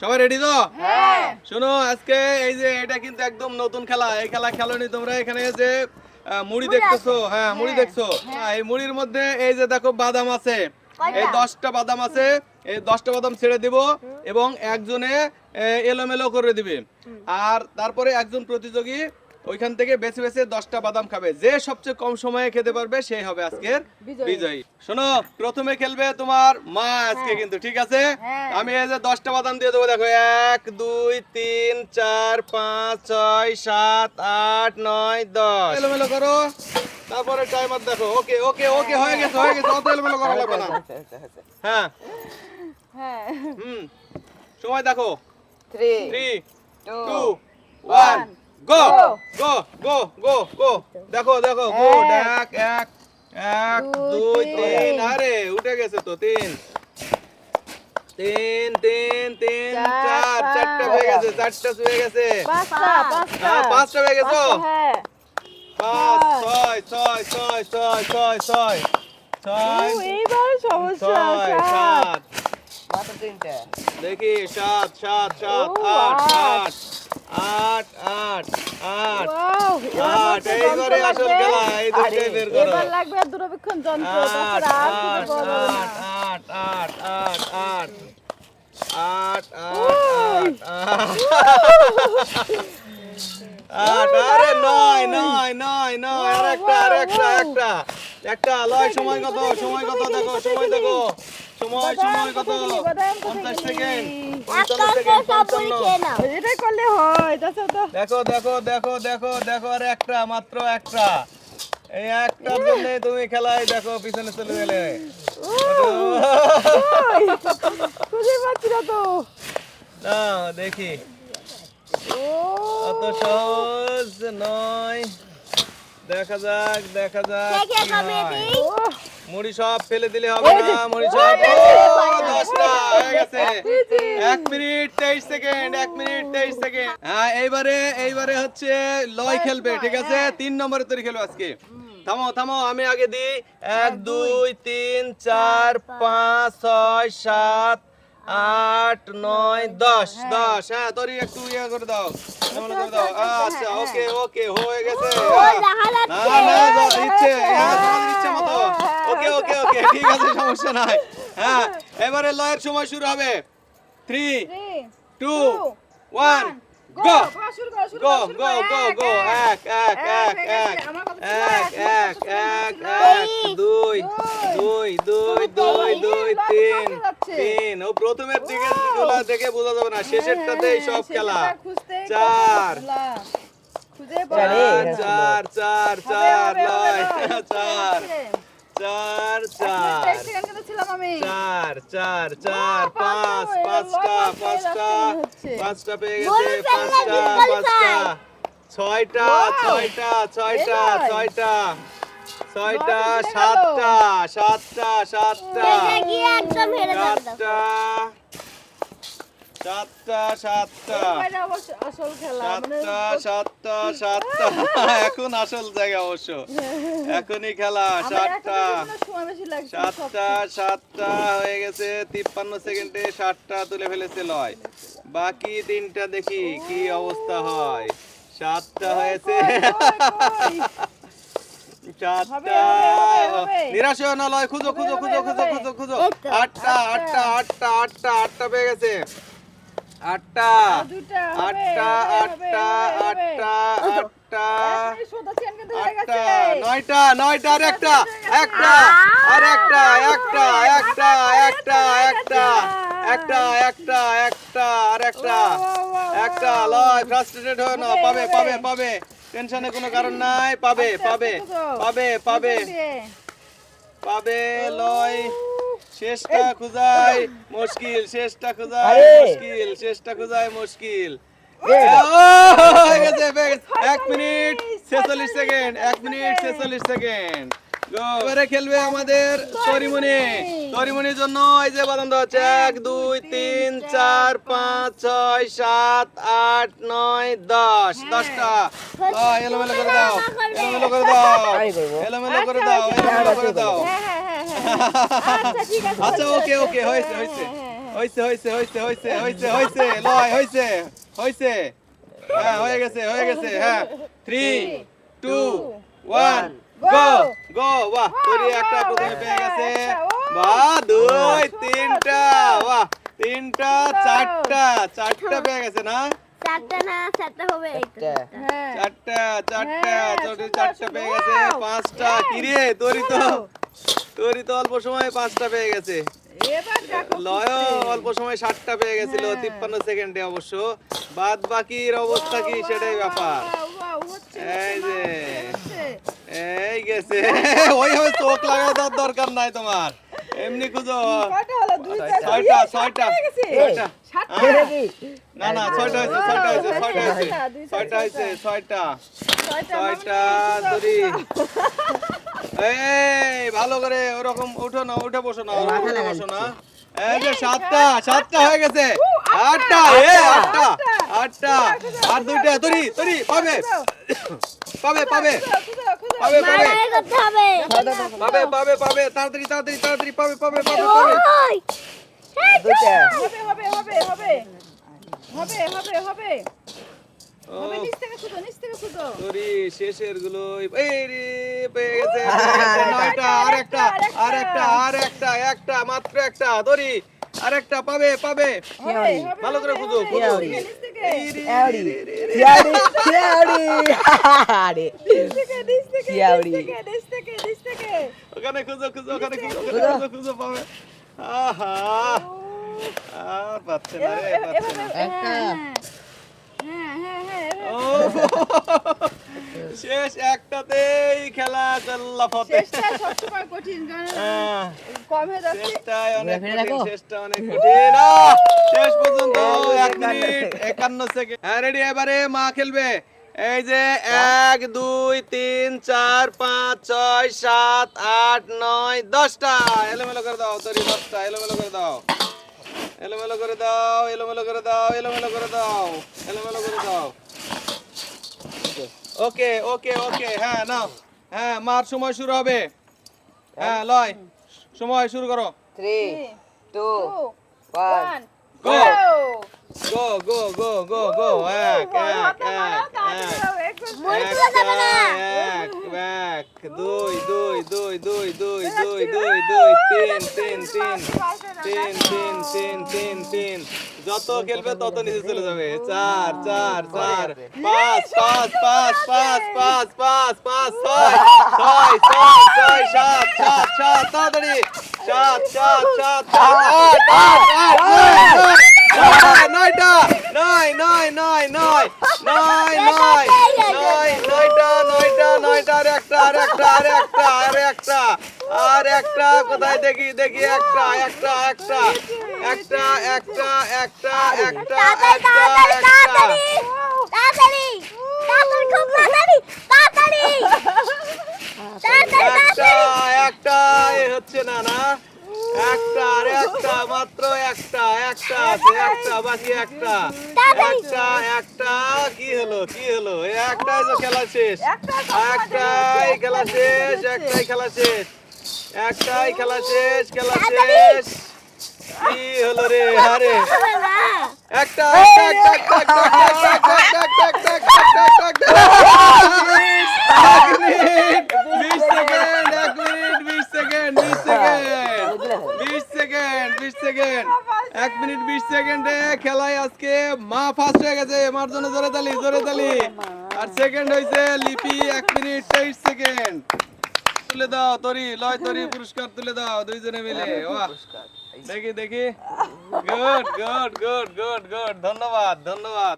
সবাই রেডি তো? হ্যাঁ। শোনো আজকে এই যে এটা কিন্তু একদম নতুন খেলা। এই খেলা খেলোনি তোমরা এখানে যে মুড়ি দেখতেছো? হ্যাঁ মুড়ি দেখছ? হ্যাঁ, এই মুড়ির মধ্যে এই যে দেখো বাদাম আছে। এই দশটা বাদাম আছে। এই দশটা বাদাম ছেড়ে দিব এবং একজনে এলোমেলো করে দিবে। আর তারপরে একজন প্রতিযোগী ওইখান থেকে বেছে বেছে দশটা বাদাম খাবে। যে সবচেয়ে কম সময়ে খেতে পারবে সেই হবে আজকের বিজয়ী। শোনো প্রথমে খেলবে তোমার মা আজকে কিন্তু ঠিক আছে? হ্যাঁ। আমি এই যে দশটা বাদাম দিয়ে দেবো দেখো এক দুই তিন চার পাঁচ ছয় সাত আট নয় দশ। এলোমেলো করো। তারপরে টাইমার দেখো ওকে ওকে ওকে হয়ে গেছে হয়ে গেছে অত এলোমেলো করা লাগবে না। হ্যাঁ। হ্যাঁ। হুম। সময় দেখো। Three three two one go go go go go দেখো দেখো। গুড এক এক এক দুই তিন। আরে উঠে গেছে তো তিন। তিন তিন তিন চার চারটা হয়ে গেছে চারটা হয়ে গেছে। পাঁচটা পাঁচটা। হ্যাঁ পাঁচটা হয়ে গেছো হ্যাঁ। পাঁচ ছয় ছয় ছয় ছয় ছয় ছয় ছয়। এইবার সমস্যা ছয় সাত। দেখি সাত সাত সাত আট। আট। আট আট আট আট। আট এইবারে আসল খেলা এই দুটোই বের করো। এবার লাগবে দূরবীক্ষণ যন্ত্র আট আট। আট আট আট আট আট আট। আট আট আরে নয় নয় নয় নয়। আর একটা আর একটা একটা। একটা লয় সময় কত সময় কত দেখো সময় দেখো। সময় সময় কত? সেকেন্ড। করলে হয় দেখো দেখো দেখো দেখো দেখো আর একটা মাত্র একটা। এই জন্য তুমি খেলায় দেখো পিছনে চলে গেলে। খুঁজে পাচ্ছি না তো। না দেখি। অত সহজ নয়। দেখা যাক দেখা যাক মুড়ি সব ফেলে দিলে হবে না মুড়ি সব দশটা হয়ে গেছে। এক মিনিট তেইশ সেকেন্ড এক মিনিট তেইশ সেকেন্ড। হ্যাঁ এইবারে এইবারে হচ্ছে লয় খেলবে ঠিক আছে? তিন নম্বরে তৈরি খেলবে আজকে। থামো থামো আমি আগে দিই। এক দুই তিন চার পাঁচ ছয় সাত আট নয় দশ দশ। হ্যাঁ তোরই একটু ইয়ে করে দাও। করে দাও। আচ্ছা ওকে ওকে হয়ে গেছে না না যা- ইচ্ছে হ্যাঁ তোমাদের ইচ্ছে মতো ওকে ওকে ওকে ঠিক আছে সমস্যা নাই। হ্যাঁ এবারে লয়ের সময় শুরু হবে। Three two one go go go go go এক, এক এক এক এক এক এক এক, দুই দুই দুই দুই দুই তিন তিন। ও প্রথমের দিকে গুলা দেখে বোঝা যাবে না শেষেরটাতেই সব খেলা। চার। চারে। চার চার লয় চার। চার চার। চার চার চার পাঁচ পাঁচটা পাঁচটা পাঁচটা পেয়ে গেছে পাঁচটা পাঁচটা। ছয়টা ছয়টা ছয়টা ছয়টা। ছয়টা সাতটা সাতটা সাতটা। সাতটা। সাতটা সাতটা। আসল খেলা সাতটা সাতটা সাতটা। এখন আসল জায়গা অবশ্য। এখনই খেলা সাতটা। এখন কোনো সময় বেশি লাগছে না, সব সাতটা সাতটা হয়ে গেছে তিপ্পান্ন সেকেন্ডে সাতটা তুলে ফেলেছে লয়। বাকি তিনটা দেখি কি অবস্থা হয়। সাতটা হয়েছে। সাতটা। নিরাশ হয়ে না লয় খুঁজো খুঁজো খুঁজো খুঁজো খুঁজো খুঁজো। আটটা আটটা। আটটা আটটা আটটা পেয়ে গেছে। আটটা। আটটা আটটা। আটটা আটটা। আটটা। নয়টা নয়টা আর একটা। একটা। আর একটা একটা একটা একটা একটা একটা। একটা একটা আর একটা। একটা লয় ফ্রাস্ট্রেটেড হয় না পাবে পাবে পাবে। টেনশনে কোনো কারণ নাই। পাবে পাবে পাবে পাবে। পাবে লয়। শেষটা খুঁজাই মুশকিল শেষটা খুঁজাই মুশকিল শেষটা খুঁজাই মুশকিল। হয়ে হয়ে। এক মিনিট ছেচল্লিশ সেকেন্ড এক মিনিট ছেচল্লিশ সেকেন্ড. এবারে খেলবে আমাদের তরিমণি। তরিমণির জন্য এই যে বাদাম দেওয়া হচ্ছে এক দুই তিন চার পাঁচ ছয় সাত আট নয় দশ। দশটা। ও, এলোমেলো করে দাও। এলোমেলো করে দাও। তাই এলোমেলো করে দাও এলোমেলো করে দাও হ্যাঁ, হ্যাঁ, হ্যাঁ, হ্যাঁ। আচ্ছা, আচ্ছা হয়েছে, ওকে হয়েছে, ওকে হয়েছে হ্যাঁ, হয়েছে হ্যাঁ, হ্যাঁ, হইছে হইছে হইছে হইছে হইছে হইছে লয় হইছে হইছে হ্যাঁ হয়ে গেছে হয়ে গেছে হ্যাঁ। Three two one go go বাহ তোরি একটা প্রথমে পেয়ে গেছে। বাহ দুই তিনটা বাহ তিনটা চারটা চারটা পেয়ে গেছে না? চারটা না চারটা হবে চারটা। চারটা। হ্যাঁ। চারটা চারটা হ্যাঁ, চারটা। পেয়ে গেছে পাঁচটা কিরে তোরই তো। তোরই তো অল্প সময় পাঁচটা পেয়ে গেছে। লয় অল্প সময় ষাটটা পেয়ে গেছিল হ্যাঁ। তিপ্পান্ন সেকেন্ডে অবশ্য। বাদ বাকির অবস্থা কি সেটাই ব্যাপার। এই যে। এই গেছে। ওইভাবে চোখ দরকার নাই তোমার। এমনি খুঁজো। চার, ছয়টা। ইয়ে, ছয়টা। ছয়টা? না না ছয়টা হয়েছে ছয়টা হয়েছে ছয়টা হয়েছে ছয়টা, ছয়টা হয়েছে ছয়টা। ছয়টা, ছয়টা ছয়টা। এই ভালো করে ওরকম উঠো না উঠে বসো না উঠে বসো না। এই যে সাতটা সাতটা হয়ে গেছে। আটটা এ আটটা আটটা আর দুইটা তরি তরি পাবে। পাবে পাবে। খুঁজো, খুঁজো। পাবে পাবে। পাবে পাবে পাবে। তাড়াতাড়ি তাড়াতাড়ি তাড়াতাড়ি পাবে পাবে পাবে পাবে। দুইটা। হবে, হবে, হবে, হবে। হবে, হবে, হবে। শেষেরগুলো। এই রে পেয়ে গেছে। আর একটা আর একটা আর একটা একটা মাত্র একটা দড়ি আরেকটা পাবে পাবে। ভালো করে খুঁজো খুঁজো। ওখানে খুঁজো খুঁজো ওখানে খুঁজো খুঁজো। পাবে। আহা। আর শেষ একটাতেই খেলা চল্লা ফতে। সবসময় কঠিন কারণ আহ, কম হয়ে যাচ্ছে। অনেক কঠিন, শেষটা অনেক কঠিন। শেষ পর্যন্ত এক একান্ন মিনিট একান্ন সেকেন্ড হ্যাঁ রেডি এবারে মা খেলবে। এই যে এক দুই তিন চার পাঁচ ছয় সাত আট নয় দশটা। এলোমেলো করে দাও তরি দশটা। এলোমেলো করে দাও। এলোমেলো করে দাও এলোমেলো করে দাও এলোমেলো করে দাও। এলোমেলো করে দাও। ওকে ওকে ওকে হ্যাঁ নাও। হ্যাঁ মার সময় শুরু হবে। হ্যাঁ লয় সময় শুরু করো। Three, two, Two, go! গো গো গো গো গো এক এক এক এক এক দুই দুই দুই দুই দুই দুই দুই দুই তিন তিন তিন তিন তিন তিন তিন তিন যত খেলবে তত নিচে চলে যাবে চার চার চার পাঁচ পাঁচ পাঁচ পাঁচ পাঁচ পাঁচ পাঁচ ছয় ছয় ছয় ছয় সাত সাত সাত তাড়াতাড়ি সাত সাত সাত আট আট আট নয় নয় নয়টা নয় নয় নয় নয় নয় নয় নয় নয়টা নয়টা নয়টা আর একটা আর একটা আর একটা আর একটা আর একটা কোথায় দেখি দেখি একটা একটা একটা একটা একটা একটা একটা একটা একটা তাড়াতাড়ি তাড়াতাড়ি খুব তাড়াতাড়ি তাড়াতাড়ি। তাড়াতাড়ি একটা একটা এ হচ্ছে না না একটা আর একটা মাত্র একটা একটা আছে একটা বাকি একটা। একটা একটা কি হলো কি হলো? একটাই তো খেলা শেষ। একটাই খেলা শেষ একটাই খেলা শেষ। একটাই খেলা শেষ খেলা শেষ। কি হলো রে? আরে। একটা একটা একটা একটা একটা একটা একটা একটা একটা একটা একটা এক মিনিট বিশ সেকেন্ড আজকে মা ফার্স্ট হয়ে গেছে মার জন্য আর সেকেন্ড হয়েছে লিপি এক মিনিট তেইশ সেকেন্ড তুলে দাও তরি লয় তরি পুরস্কার তুলে দাও দুইজনে মিলে দেখি দেখি ধন্যবাদ ধন্যবাদ